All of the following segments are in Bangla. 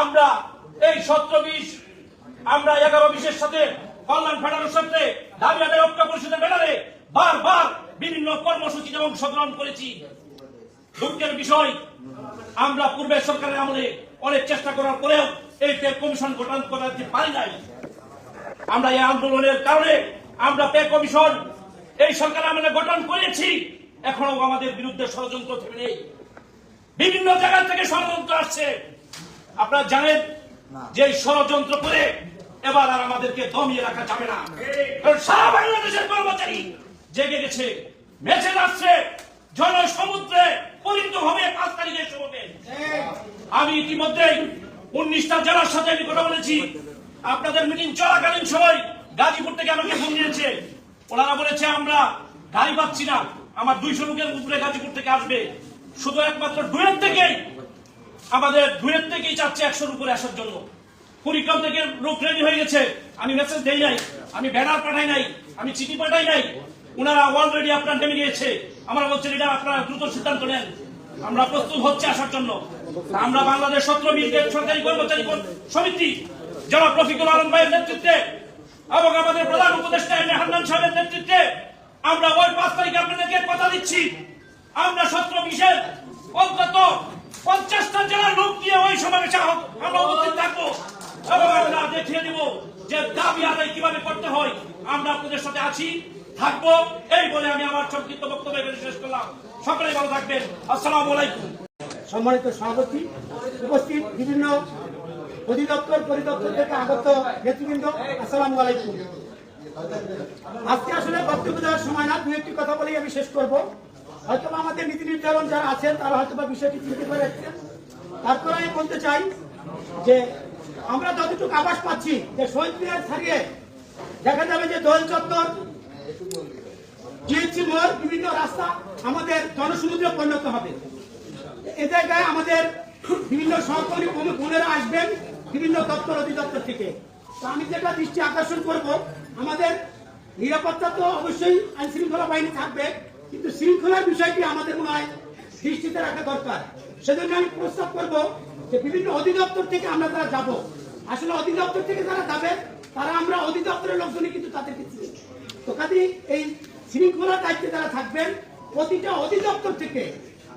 আমরা এই সতেরো বিশ, আমরা এগারো বিশের সাথে কল্যাণ ফেডারের সাথে দাবি আদায় ঐক্য পরিষদের ব্যানারে বারবার বিভিন্ন কর্মসূচি কর্মসূচিতে অংশগ্রহণ করেছি। দুঃখের বিষয়, আমরা পূর্বের সরকারের আমলে অনেক চেষ্টা করার পরেও এই পে কমিশন গঠন করাতে পারি নাই। আমরা এই আন্দোলনের কারণে আমরা পে কমিশন এই সরকার আমলে গঠন করেছি এখনও আমাদের বিরুদ্ধে ষড়যন্ত্র থেমে নেই। বিভিন্ন জায়গা থেকে ষড়যন্ত্র আসছে। আপনারা জানেন যে ষড়যন্ত্র করে এবার আর আমাদেরকে দমিয়ে রাখা যাবে না। কারণ সারা বাংলাদেশের কর্মচারী জেগে গেছে। মেসেজ আসছে জনসমুদ্রে পরিণত হবে পাঁচ তারিখের সময়। আমি ইতিমধ্যেই উনিশটা জেলার সাথে আমি কথা বলেছি। আপনাদের মিটিং চলাকালীন সময় গাজীপুর থেকে আমাকে ফোন নিয়েছে ওনারা বলেছে আমরা গাড়ি পাচ্ছি না। আমার দুইশো লোকের উপরে গাজীপুর থেকে আসবে। শুধু একমাত্র ডুয়েট থেকেই আমাদের ডুয়েট থেকেই চাচ্ছে একশোর উপরে আসার জন্য কুড়িগ্রাম থেকে লোক রেডি হয়ে গেছে। আমি মেসেজ দেই নাই। আমি ব্যানার পাঠাই নাই। আমি চিঠি পাঠাই নাই। ওনারা অলরেডি আপনার নেমে গিয়েছে। আমরা বলছেন এটা আপনারা দ্রুত সিদ্ধান্ত নেন। আমরা প্রস্তুত হচ্ছে আসার জন্য। আমরা বাংলাদেশ সতেরো মিনিটের সরকারি কর্মচারী সমিতি? জনাব রফিকুল আলম ভাইয়ের নেতৃত্বে এবং আমাদের প্রধান উপদেষ্টা এম সাহেবের নেতৃত্বে আমরা ওই পাঁচ তারিখে আপনাদেরকে কথা দিচ্ছি। আমরা সতেরো বিশের অন্তত পঞ্চাশটা জেলার লোক দিয়ে ওই সমাবেশে আমরা উপস্থিত থাকব। আমরা দেখিয়ে দিব যে দাবি আদায় কীভাবে করতে হয়। আমরা আপনাদের সাথে আছি, থাকব। এই বলে আমি আমার সংক্ষিপ্ত বক্তব্য এখানে শেষ করলাম। সকলে ভালো থাকবেন। আসসালামু আলাইকুম। সম্মানিত সভাপতি, উপস্থিত বিভিন্ন অধিদপ্তর, পরিদপ্তর থেকে আগত নেতৃবৃন্দ, আসসালামু আলাইকুম। আজকে আসলে বক্তব্য দেওয়ার সময় না দু একটি কথা বলেই আমি শেষ করব। হয়তো আমাদের নীতি নির্ধারণ যারা আছেন, তারা হয়তো বা বিষয়টি চিনতে রাখছেন তারপরে আমি বলতে চাই যে আমরা যতটুকু আবাস পাচ্ছি যে শহীদ মিনার ছাড়িয়ে দেখা যাবে যে দোল চত্বর জিএসি মোড়, বিভিন্ন রাস্তা আমাদের জনসমুদ্রে পরিণত হবে। এ জায়গায় আমাদের বিভিন্ন সহকর্মী বোন- বোনেরা আসবেন বিভিন্ন দপ্তর অধিদপ্তর থেকে। তো আমি যেটা দৃষ্টি আকর্ষণ করব, আমাদের নিরাপত্তা তো অবশ্যই আইন শৃঙ্খলা বাহিনী থাকবে। কিন্তু শৃঙ্খলার বিষয়টি আমাদের মনে হয় দৃষ্টিতে রাখা দরকার। সেজন্য আমি প্রস্তাব করব যে বিভিন্ন অধিদপ্তর থেকে আমরা যারা যাব, আসলে অধিদপ্তর থেকে যারা যাবে, তারা আমরা অধিদপ্তরের লোকজনই কিন্তু তাদেরকে চিনি তো কাজে এই শৃঙ্খলার দায়িত্বে যারা থাকবেন, প্রতিটা অধিদপ্তর থেকে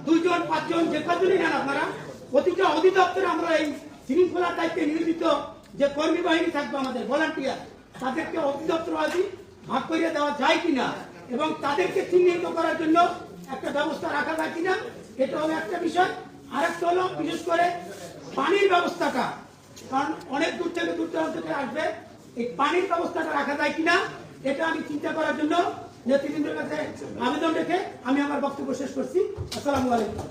দুইজন, পাঁচজন, যে কজনই নেন আপনারা, প্রতিটা অধিদপ্তরে আমরা এই শৃঙ্খলার দায়িত্বে নিয়োজিত যে কর্মী বাহিনী থাকবে আমাদের ভলান্টিয়ার তাদেরকে অধিদপ্তর আদি ভাগ করিয়ে দেওয়া যায় কিনা এবং তাদেরকে চিহ্নিত করার জন্য একটা ব্যবস্থা রাখা যায় কিনা, এটা হলো একটা বিষয়। আর একটা হলো, বিশেষ করে পানির ব্যবস্থাটা, কারণ অনেক দূর থেকে দূর দূরান্ত থেকে আসবে, এই পানির ব্যবস্থাটা রাখা যায় কিনা, এটা আমি চিন্তা করার জন্য নেতৃবৃন্দের কাছে আবেদন রেখে আমি আমার বক্তব্য শেষ করছি। আসসালামু আলাইকুম।